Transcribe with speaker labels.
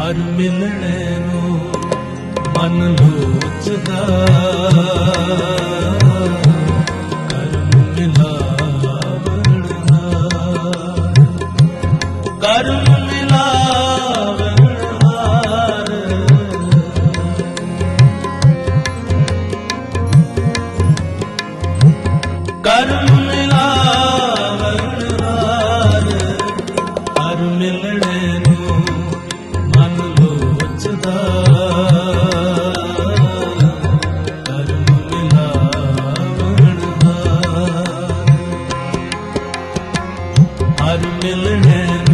Speaker 1: ਹਰ ਮਿਲਣੇ ਨੂੰ ਮਨ ਲੋਚਦਾ। ਕਰਮ ਮਿਲਾਵਣ ਹਾਰ ਕਰਮ ਮਿਲਾਵਣ ਹਾਰ ਕਰਮ ਹਰ ਮਿਲਣੇ